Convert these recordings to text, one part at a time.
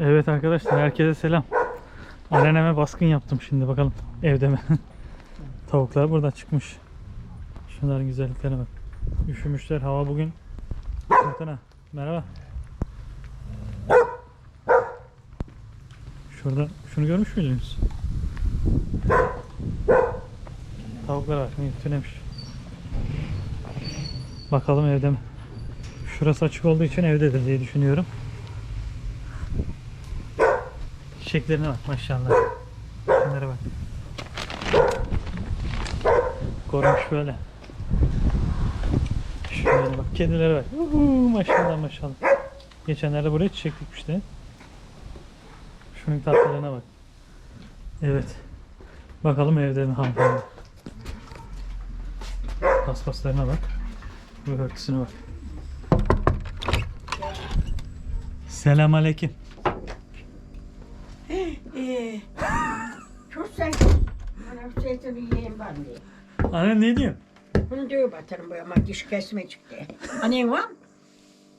Evet arkadaşlar herkese selam. Anneme baskın yaptım şimdi bakalım evde mi? Tavuklar burada çıkmış. Şunların güzelliklerine bak. Üşümüşler hava bugün. Fırtına. Merhaba. Şurada şunu görmüş müydünüz? Tavuklar var. Tünemiş. Bakalım evde mi? Şurası açık olduğu için evdedir diye düşünüyorum. Çiçeklerine bak maşallah. Şunlara bak. Korumuş böyle. Şöyle bak kedilere bak. Uhu, maşallah maşallah. Geçenlerde buraya çiçek dikmişti. Şunun tatlılığına bak. Evet. Bakalım evde mi hanımefendi. Paspaslarına bak. Bu örtüsüne bak. Selam aleyküm. Ee, çok sen bana şeytanı yiyeyim ben diye. Anne ne diyorsun? Bunu diyor batırım bu ama diş kesme çıktı. Annen var mı?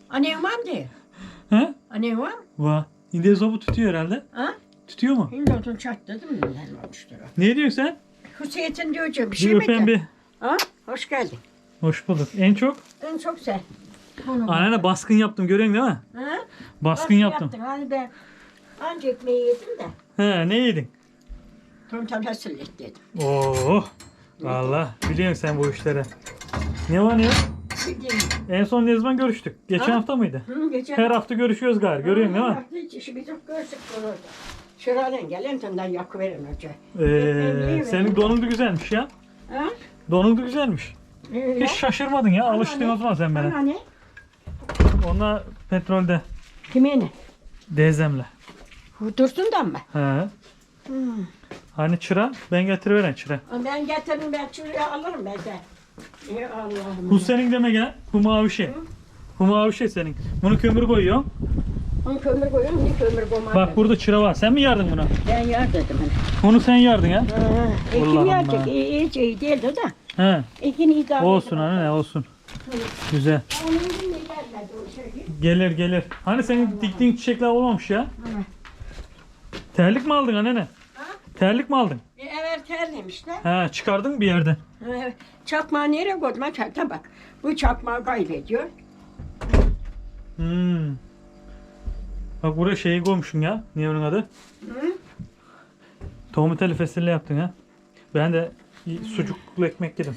Annen var mı diye. He? Annen var mı? Va. İndiye zobu tutuyor herhalde. Ha? Tutuyor mu? Şimdi odun çatladım mı? Ben olmuştur o. Ne diyorsun sen? Hüseyin diyor ki bir Bir şey mi? öpen de? bir. Ha? Hoş geldin. Hoş bulduk. En çok En çok sen. Bunu annene baskın yaptım görüyorsun değil mi? Ha? Baskın yaptım. Yaptın. Hani ben anca ekmeği yedim de. He ne yedin? Tonton hasillik dedim. Oo. Valla biliyorsun sen bu işleri. Ne var ne yok? Bildiğin. En son ne zaman görüştük? Geçen Ha? hafta mıydı? Hı, geçen Her hafta görüşüyoruz galiba. Görüyorsun değil mi? Hiç işi çok görsük burada. Şuradan gelen tından yakıverin hoca. Ee, senin donun da güzelmiş ya. Ha? Donun da güzelmiş. Öyle. Hiç şaşırmadın ya. Alıştın o zaman sen bana. Onunla petrolde. Kimin? Dezemle. Dursun'dan mı? He. Hmm. Hani çıra? Ben getiriveren çıra. Ben getiririm ben şuraya alırım ben de. Ey Allah'ım. Bu senin deme gel. Bu mavi şey. Bu mavi şey senin. Bunu kömür koyuyor. Onu kömür koyuyorum, niye kömür koymam? Bak burada çıra var. Sen mi yardın buna? Ben dedim hani. Onu sen yardın ya. Ha, Ekin Allah'ım yerecek, ha. iyi, iyi şey değildi da. He. Ekin idare Olsun anne ne olsun. Güzel. Onun için de gelmedi o şey. Gelir gelir. Hani senin diktiğin çiçekler olmamış ya. Terlik mi aldın anne? Terlik mi aldın? E, evet terlemişler. He çıkardın bir yerden. Evet. Çakmağı nereye koydum? Ha, bak. Bu çakmağı kaybediyor. Hmm. Bak buraya şeyi koymuşsun ya. Ne onun adı? Hı? Tohum fasulye yaptın ha. Ben de sucuklu ekmek yedim.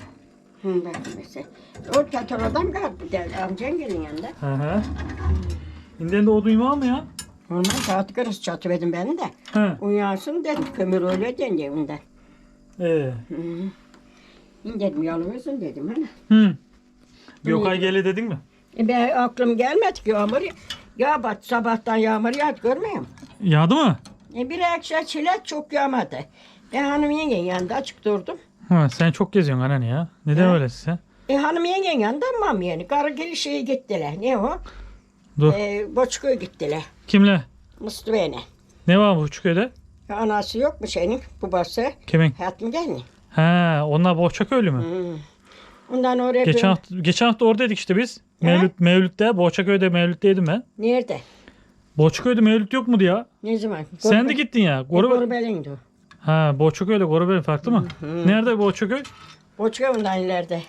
Hı, bak mesela. O çatır adam kaldı der amcan gelin yanında. Hı hı. İnden de o duyma mı ya? Ondan saat karısı çatıverdim beni de. He. Uyansın dedim kömür öyle dendi ondan. Ee. Hı. İndirdim yalıyorsun dedim hani. Hı. Gökay gele dedin mi? E ben aklım gelmedi ki yağmur ya. Bak sabahtan yağmur yağdı musun? Yağdı mı? E bir akşam çilet çok yağmadı. Ben hanım yengen yanında açık durdum. Ha, sen çok geziyorsun anne ya. Neden He. öylesin sen? E hanım yengen yanında mam yani. Karı gelişeye gittiler. Ne o? Dur. E, Boçko'ya gittiler. Kimle? Mustafa'ya. Ne var bu köyde? Anası yok mu senin? Babası. Kimin? Hayat mı geldi? He, onlar Boğaçaköylü mü? Hmm. Ondan oraya Geçen hafta, geçen hafta oradaydık işte biz. He? Mevlüt, Mevlüt'te, Boğaçaköy'de Mevlüt'teydim ben. Nerede? Boğaçaköy'de Mevlüt yok mu ya? Ne zaman? Sen de gittin ya. Goru... Gorbelindi o. Ha, Boğaçaköy'le Gorubeli farklı mı? Nerede Boğaçaköy? Boçka ondan ileride.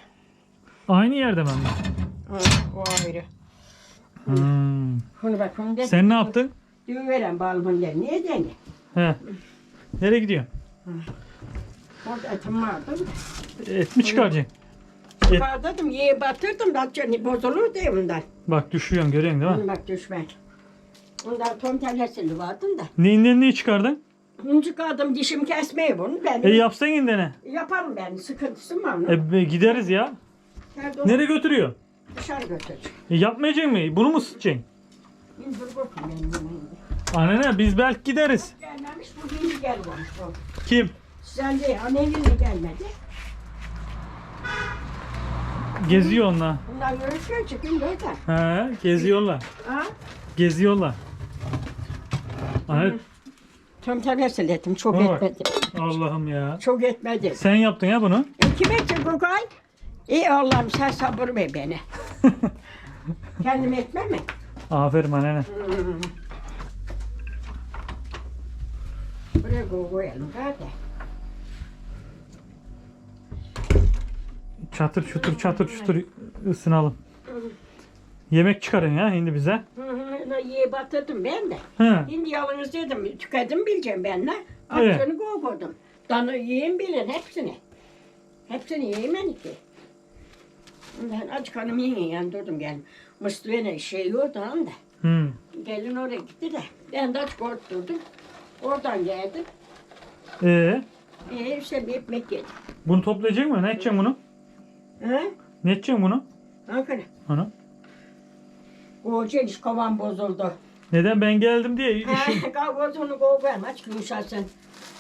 Aynı yerde mi? Ha, o ayrı. Hmm. Bunu bak bunu. Sen ne yaptın? Düğün veren balımın der. Niye deni? He. Nereye gidiyorsun? Orada etim vardı. Et mi çıkaracaksın? Et. Çıkardım, yiye batırdım da canı bozulur diye bundan. Bak düşüyorsun görüyorsun değil mi? Bunu bak düşmen. Ondan tom telhesili vardı da. Neyinden neyi çıkardın? Bunu çıkardım dişim kesmeye bunu. Ben E yapsan indene. yaparım ben. Sıkıntısı mı onun? E be, gideriz ya. Nerede Nereye götürüyor? Dışarı götür. E, yapmayacak mı? Bunu mu sıçacaksın? İndir benim bunu. Anne biz belki gideriz. Gelmemiş bu hindi gelmemiş bu. Kim? Sen de annenin de gelmedi. Geziyor onlar. Bunlar görüşüyor çıkın böyle. He, geziyorlar. Ha? Geziyorlar. Anne, Tom telhesili ettim çok bak. etmedi. Allah'ım ya. Çok etmedi. Sen yaptın ya bunu. E, kime ki Gokay? İyi Allah'ım sen sabır ver beni. Kendim etmem mi? Aferin anne. Buraya ko- koyalım zaten. Çatır çutur çatır çutur ısınalım. Yemek çıkarın ya şimdi bize. Hı, Yiye batırdım ben de. He. Şimdi yalnız dedim, tükedim bileceğim ben ne? Evet. Aksiyonu. Danı yiyeyim bilin hepsini. Hepsini yiyeyim ben ki. Ben aç kanım yiyin yani durdum geldim. Mustafa'nın şey yoktu da. Hmm. Gelin oraya gitti de. Ben de aç durdum. Oradan geldim. Ee, Ee, işte bir ekmek yedim. bunu toplayacak mı? Ne edeceksin bunu? Ha? Ne edeceksin bunu? Ankara. Onu. Koca iş kovan bozuldu. Neden ben geldim diye işim. Ha, kavgozunu kovayım aç yumuşasın.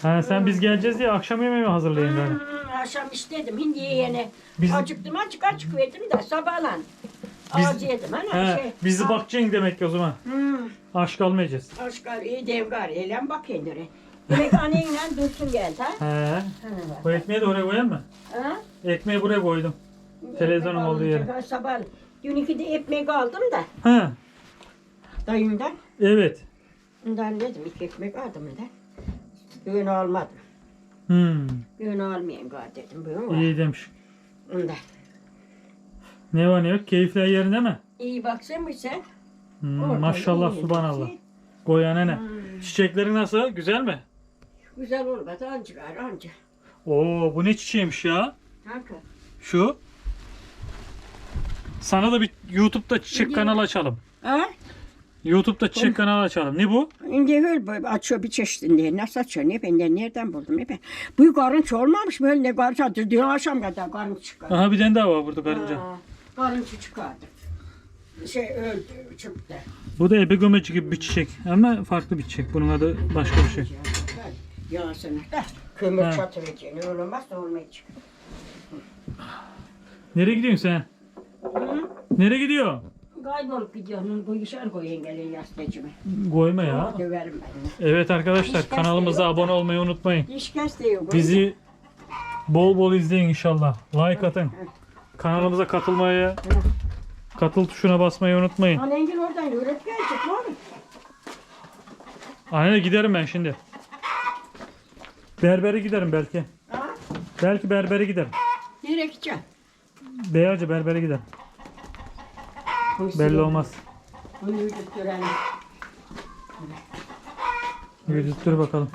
Ha, sen biz geleceğiz diye akşam yemeği mi hazırlayın yani? Hmm, akşam istedim hindi yiyene. Biz- Acıktım açık açık verdim de sabahlan. Biz- Ağacı yedim hani He, şey. bizi bakacaksın demek ki o zaman. Hmm, Aç kalmayacağız. aşkar iyi devgar eylem bak kendine. Demek annenle dursun geldi ha. He. Bu ekmeği de oraya koyayım mı? Ha? Ekmeği buraya koydum. Televizyonun Ekmek olduğu yere. Sabah dün iki de ekmek aldım da Ha. Dayımdan. Evet. Ondan dedim iki ekmek aldım da. Bugün almadım. Hmm. Bugün almayayım galiba dedim. Bugün var. İyi demiş. Ondan. Ne var ne yok? Keyifler yerinde mi? İyi baksana mı sen? Hmm, Oradan maşallah iyi. subhanallah. Goyane ne? Hmm. Çiçekleri nasıl? Güzel mi? Güzel olmadı anca var anca. Oo bu ne çiçeğiymiş ya? Kanka. Şu. Sana da bir YouTube'da çiçek kanalı açalım. Ha? YouTube'da çiçek kanalı açalım. Ne bu? Öyle böyle açıyor bir çeşitinde. Nasıl açıyor? Ne ben de nereden buldum? Ne ben? Bu karınç olmamış böyle ne karınç. Dün akşam kadar karınç çıkardı. Aha bir tane daha var burada karınca. Ha, Karınç çıkardı. Şey öldü çıktı. Bu da ebegomeci gibi bir çiçek. Ama farklı bir çiçek. Bunun adı başka bir şey. Yansın. Da kömür Ha. çatı vereceğini öyle olmazsa olmayacak. Nereye gidiyorsun sen? Hı? Nereye gidiyor? Kaybolup gidiyorsun. İşler koy engelin yastıcımı. Koyma ya. Döverim ben. Evet arkadaşlar kanalımıza abone olmayı unutmayın. Diş kes de yok. Bizi bol bol izleyin inşallah. Like atın. Kanalımıza katılmayı, katıl tuşuna basmayı unutmayın. Anengil oradan yürüyüp gelecek ne olur? Aynen giderim ben şimdi. Berbere giderim belki. Ha? Belki berbere giderim. Nereye gideceksin? Beyazca berbere giderim. Belli olmaz. Bunu yürüyüp görelim. Yürütür bakalım.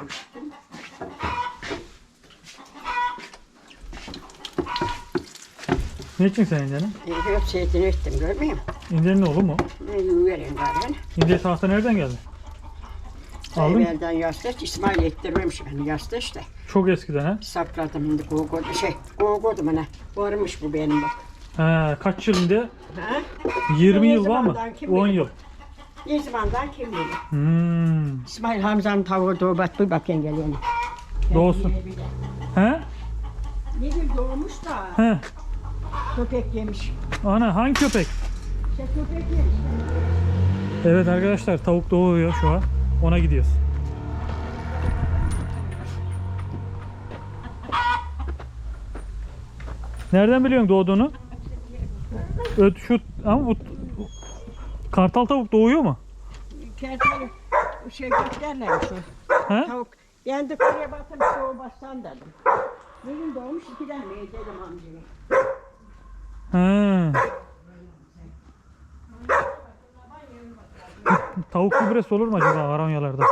Ne için sen İnce'nin? Hep seyitini ettim görmüyor musun? İnce'nin oğlu mu? Yürüyelim gari. İnce tahta nereden geldi? Aldın mı? Evvelden yastık İsmail ettirmemiş beni yastık işte. Çok eskiden ha? Sakladım şimdi kokodu şey kokodu bana. Varmış bu benim bak. Ha, kaç yıl şimdi? Ha? 20 Ne yıl var mı? zamandan kim 10 bilir? yıl. Ne zamandan kim bilir? Hmm. İsmail Hamza'nın tavuğu doğbat bir bakayım geliyor. Doğsun. He? Ne gün doğmuş da He. köpek yemiş. Ana hangi köpek? Şey köpek yemiş. Evet arkadaşlar tavuk doğuyor şu an. Ona gidiyoruz. Nereden biliyorsun doğduğunu? Öt şu ama bu kartal tavuk doğuyor mu? Kertleri şey gösterler şu. He? Tavuk. Ben de oraya baktım çoğu bastan dedim. Ne gün doğmuş iki tane yedim amcaya. He. Tavuk gübresi olur mu acaba aranyalarda?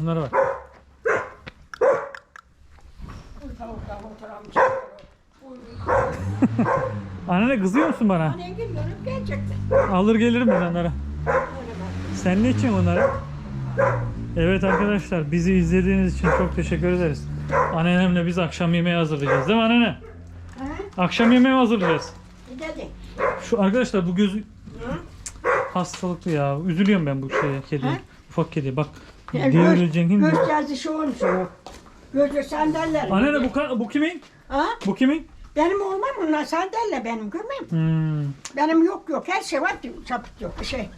Bunlara bak. Bu tavuklar oturmuş. Anne kızıyor musun bana? Gün görüp gelecekti. Alır gelirim ben onlara. Sen ne için onlara? Evet arkadaşlar bizi izlediğiniz için çok teşekkür ederiz. Anneannemle biz akşam yemeği hazırlayacağız değil mi anneanne? Akşam yemeği hazırlayacağız. Dedi? Şu arkadaşlar bu gözü Hı? hastalıklı ya. Üzülüyorum ben bu şeye kediye. Ha? Ufak kedi bak. Ya Göz, Devrileceksin göz yazışı olmuş o. Gözü sandalye. Anneanne bu, ka- bu kimin? Ha? Bu kimin? Benim olmam bunlar sandalye benim görmeyeyim. Hmm. Benim yok yok her şey var çapıt yok şey.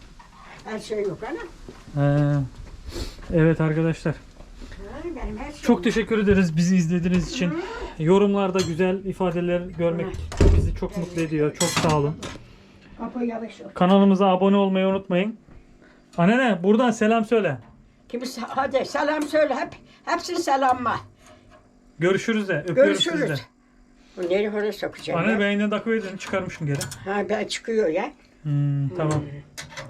Her şey yok ana. He. Evet arkadaşlar. Benim her şey Çok teşekkür ederiz bizi izlediğiniz için. Yorumlarda güzel ifadeler görmek bizi çok mutlu ediyor. Çok sağ olun. Yavaş. Kanalımıza abone olmayı unutmayın. Anne buradan selam söyle. Kimse hadi selam söyle hep. Hepsini selamla. Görüşürüz de. Görüşürüz. sizi de. Bu nereye oraya sokacağım Anne ben yine çıkarmışım geri. Ha ben çıkıyor ya. Hmm, tamam.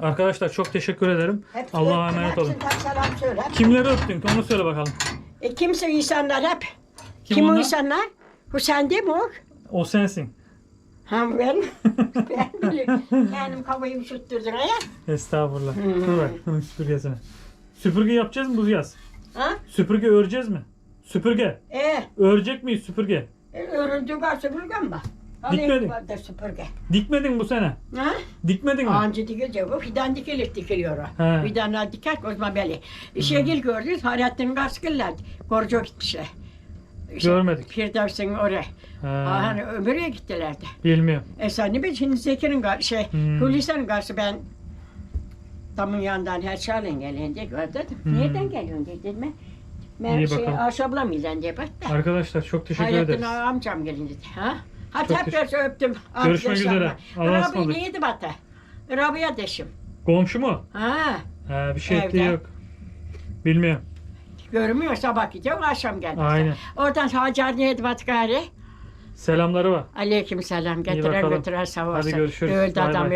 Arkadaşlar çok teşekkür ederim. Hepsi- Allah'a emanet olun. hepsinden selam söyle. Kimleri öptün? Onu söyle bakalım. E, kimse insanlar hep. Kim Kim, o onlar? insanlar? Bu sen değil mi o? O sensin. Ha ben. ben biliyorum. Kendim kafayı üşüttürdün ha ya. Estağfurullah. Hmm. Dur bak bunun süpürgesine. Süpürge yapacağız mı bu yaz? Ha? Süpürge öreceğiz mi? Süpürge. E, Örecek miyiz süpürge? E örüldüğü kadar süpürge mi? var? Dikmedin. Da süpürge. Dikmedin bu sene. Ha? Dikmedin mi? Anca dikilecek. O fidan dikilir dikiliyor. He. Fidanlar diker o zaman böyle. Şegil gördünüz. Hayrettin Gaskıller. Gorcu gitmişler. İşte Görmedik. Firdevs'in oraya. Ha, Aa, hani ömürye gittiler de. bilmiyorum. E sen ne bileyim Zeki'nin gar- şey, Hmm. Hulusi'nin karşı ben damın yanından her çağırın gelende gördüm. Hmm. Nereden geliyorsun dedim ben. Ben İyi şey, bakalım. Aşabla mıydı diye baktı. Arkadaşlar çok teşekkür Hayrettin ederiz. amcam gelin dedi. Ha? Hadi Çok hep öptüm. Görüşmek üzere. Allah'a Rabbi ısmarladık. neydi batı? Rabia deşim. Komşu mu? Ha, Ha, bir şey Evde. ettiği yok. Bilmiyorum. görmüyor sabah gidiyor akşam geldi. Aynen. Oradan Hacer neydi batı gari? Selamları var. Aleyküm selam. İyi Getiren bakalım. götüren sağ Hadi olsun. görüşürüz. Öldü Bay adam bay.